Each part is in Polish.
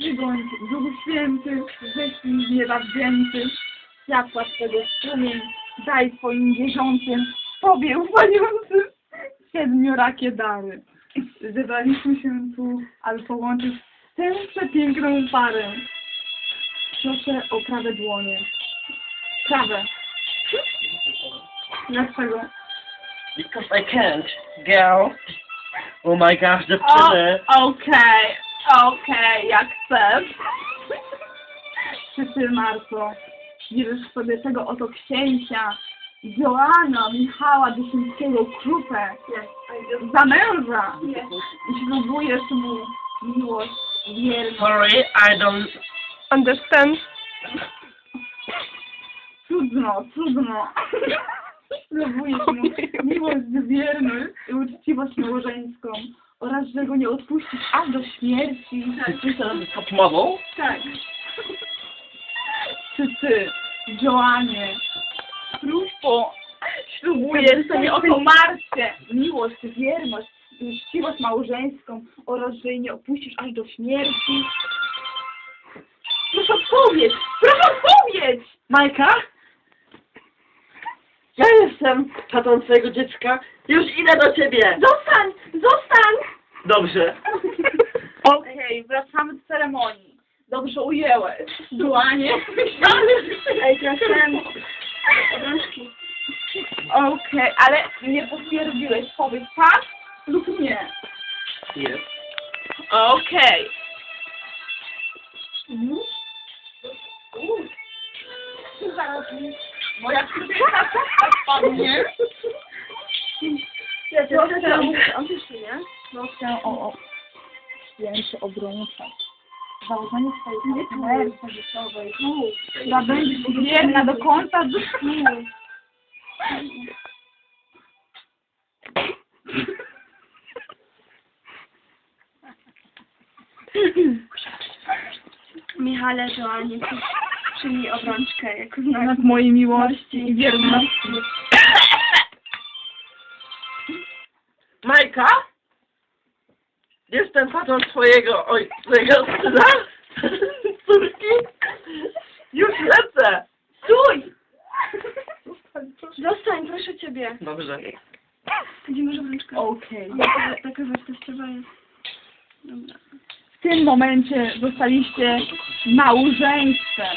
Nie bądź Święty, wyślij z nieba wzięty, światła Twego strumień, daj swoim wierzącym, Tobie ufającym siedmiorakie dary. Zebraliśmy się tu, aby połączyć tę przepiękną parę. Proszę o prawe dłonie. Prawe. Dlaczego? Because I can't, girl. Oh my gosh, dziewczyny. Okej, okej, jak chcesz. Czy ty, Marco, bierzesz sobie tego oto księcia, Joana Michała Dyszyńskiego Krupę za męża i ślubujesz mu miłość, wierność. Sorry, I don't... Understand? Trudno, trudno. Ślubujesz mu miłość, wierność i uczciwość małżeńską oraz, że go nie odpuścisz aż do śmierci. Czy ty sobie stop mową? Tak. Czy ty, Joanie, Krupo, ślubujesz sobie oto Marcie miłość, wierność i uczciwość małżeńską oraz, że jej nie opuścisz aż do śmierci? Proszę odpowiedź! Proszę odpowiedź! Majka? Ja jestem tatą twojego dziecka. Już idę do ciebie. Zostań! Zostań! Dobrze. Okej, wracamy do ceremonii. Dobrze ujęłeś. Joanie. Ej, ten... Okej, ale nie potwierdziłeś. Powiedz tak lub nie. Jest. Okej. Zaraz mi moja kobieta spadnie. Proszę, proszę o, o święcie obrączek. Założenie swojej partnerki życiowej, która będzie wierna do końca dni. Michale, Joanie, przyjmij obrączkę jako znak Znak mojej miłości i wierności. Majka? Jestem tatą twojego oj, twojego syna? Córki? Już lecę. Stój! Zostań, proszę ciebie. Dobrze. Gdzie może obrączka? Okej. Taka- Taka wartościowa jest. Dobra. W tym momencie zostaliście małżeństwem.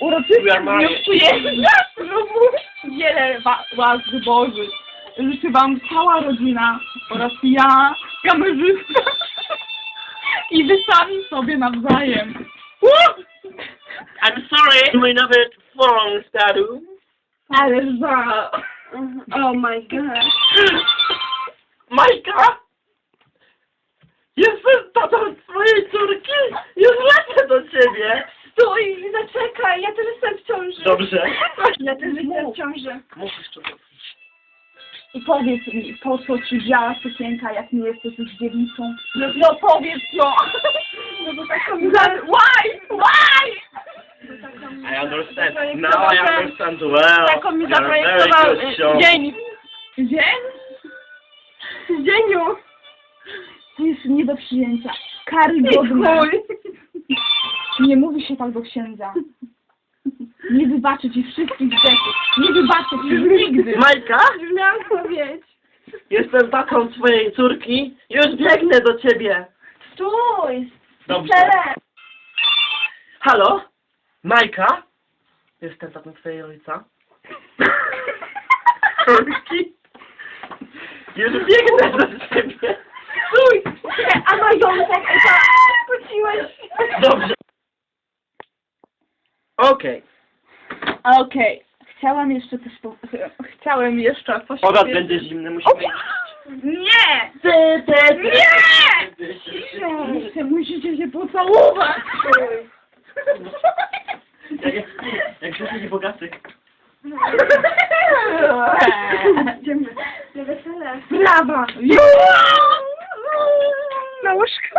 Uroczyście na ślubu wiele wa- łask Bożych. Życzy wam cała rodzina oraz ja, kamerzysta i wy sami sobie nawzajem. I'm sorry. Mój nowy phone, staru. Ale za... Oh my god. Majka? Jestem tatą twojej córki. Już lecę do ciebie. Stój, zaczekaj, ja też jestem w ciąży. Dobrze. Ja też jestem w ciąży. Mówisz to. I powiedz mi, po co ci biała sukienka, jak nie jesteś już dziewicą? No, no powiedz no! No bo taką Za- Why? Why? I understand. Now I understand well. Taką mi zaprojektował good y, dzień. Dzień? Dzieniu. To jest nie do przyjęcia. Karygodne. Chuj. Nie mówi się tak do księdza. Nie wybaczę ci wszystkich grzechów. Nie wybaczę ci nigdy. Majka? Już miałam powiedzieć. Jestem tatą twojej córki. Już biegnę do ciebie. Stój. Dobrze. Cele. Halo? Majka? Jestem tatą twojej ojca. Córki? Już biegnę do ciebie. Stój! A majątek, wróciłeś. Dobrze. Okej. Okej. Chciałam jeszcze coś po... Chciałem jeszcze coś Obiad powiedzieć. będzie zimny, musimy iść. Nie! Ty, ty, ty. Nie! Jeszcze musicie się pocałować! Jak, jak, jak grzechy bogaty. Idziemy. Na wesele. Brawa! Na łóżko.